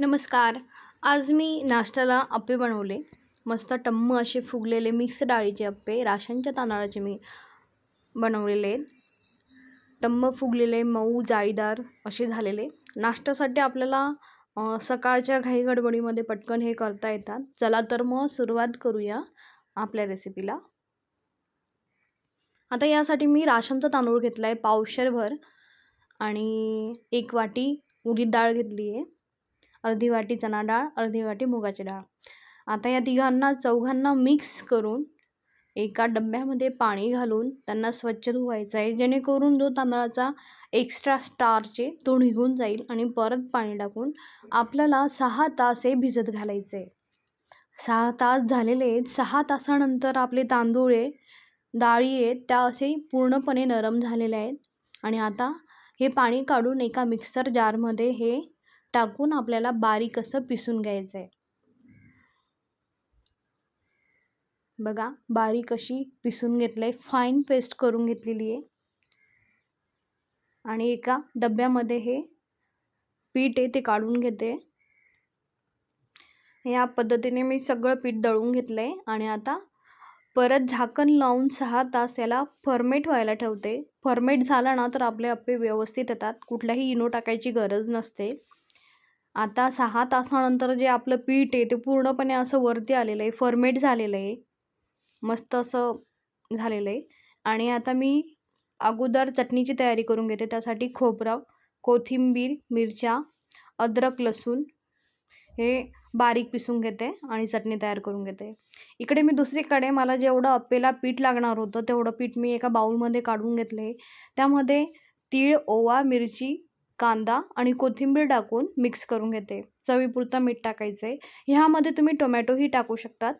नमस्कार. आज मी नाश्त्याला अप्पे बनवले. मस्त टम्म असे फुगलेले मिक्स डाळीचे अप्पे राशनच्या तांदळाचे मी बनवलेले आहेत. टम्म फुगलेले मऊ जाळीदार असे झालेले. नाश्त्यासाठी आपल्याला सकाळच्या घाई गडबडीमध्ये पटकन हे करता येतात. चला तर मग सुरुवात करूया आपल्या रेसिपीला आता यासाठी मी राशनचा तांदूळ घेतला आहे पावशरभर. आणि एक वाटी उडीद डाळ घेतली आहे अर्धी वाटी चणा डाळ अर्धी वाटी मुगाची डाळ. आता या तिघांना चौघांना मिक्स करून एका डब्यामध्ये पाणी घालून त्यांना स्वच्छ धुवायचं आहे. जेणेकरून जो तांदळाचा एक्स्ट्रा स्टार्च आहे तो निघून जाईल आणि परत पाणी टाकून आपल्याला सहा तास हे भिजत घालायचं आहे. सहा तास झालेले आहेत. सहा तासानंतर आपले तांदूळ आहे डाळी आहेत त्या असे पूर्णपणे नरम झालेल्या आहेत. आणि आता हे पाणी काढून एका मिक्सर जारमध्ये हे टाकून आपल्याला बारीक असं पिसून घ्यायचं आहे बघा बारीक अशी पिसून घेतलं आहे फाईन पेस्ट करून घेतलेली आहे. आणि एका डब्यामध्ये हे पीठ आहे ते काढून घेते. या पद्धतीने मी सगळं पीठ दळून घेतलं आहे आणि आता परत झाकण लावून सहा तास याला फर्मेट व्हायला ठेवते. फर्मेट झाला ना तर आपले अप्पे व्यवस्थित येतात. कुठल्याही इनो टाकायची गरज नसते. आता सहा तासानंतर जे आपलं पीठ आहे ते पूर्णपणे असं वरती आलेलं आहे फर्मेट झालेलं आहे. मस्त असं झालेलं आहे. आणि आता मी अगोदर चटणीची तयारी करून घेते त्यासाठी खोबरं कोथिंबीर मिरच्या अद्रक लसूण हे बारीक पिसून घेते आणि चटणी तयार करून घेते. इकडे मी दुसरीकडे मला जेवढं अप्पेला पीठ लागणार होतं तेवढं पीठ मी एका बाऊलमध्ये काढून घेतले. त्यामध्ये तीळ ओवा मिरची कांदा आणि कोथिंबीर टाकून मिक्स करून घेते. चवीपुरतं मीठ टाकायचं. आहे ह्यामध्ये तुम्ही टोमॅटोही टाकू शकतात.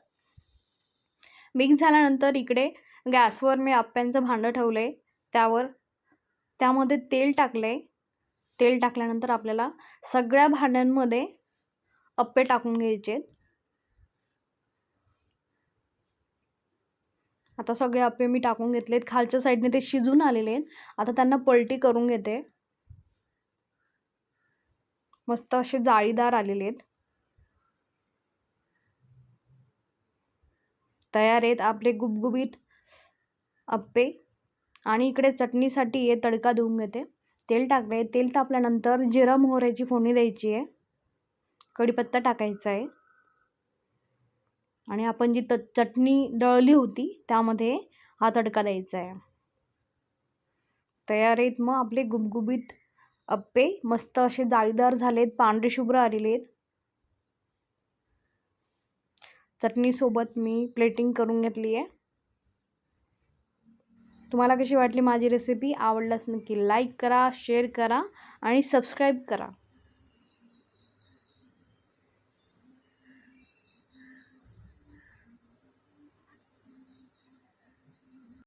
मिक्स झाल्यानंतर इकडे गॅसवर मी आप्यांचं भांडं ठेवलं. आहे त्यावर त्यामध्ये तेल टाकलं. आहे तेल टाकल्यानंतर आपल्याला सगळ्या भांड्यांमध्ये अप्पे टाकून घ्यायचे. आता सगळे अप्पे मी टाकून घेतलेत. खालच्या साईडने ते शिजून आलेले आहेत. आता त्यांना पलटी करून घेते. मस्त असे जाळीदार आलेले आहेत. तयार आहेत आपले गुबगुबीत अप्पे. आणि इकडे चटणीसाठी हे तडका धुवून घेते. तेल टाकले तेल तापल्यानंतर जिरा मोहऱ्याची फोडणी द्यायची आहे. कढीपत्ता टाकायचा आहे. आणि आपण जी त चटणी दळली होती त्यामध्ये हा तडका द्यायचा आहे. तयार आहेत मग आपले गुबगुबीत अप्पे मस्त असे जाळीदार झालेत पांढरे शुभ्र आलेले आहेत चटणीसोबत मी प्लेटिंग करून घेतली आहे तुम्हाला कशी वाटली माझी रेसिपी आवडल्यास नक्की लाईक करा शेअर करा आणि सबस्क्राईब करा.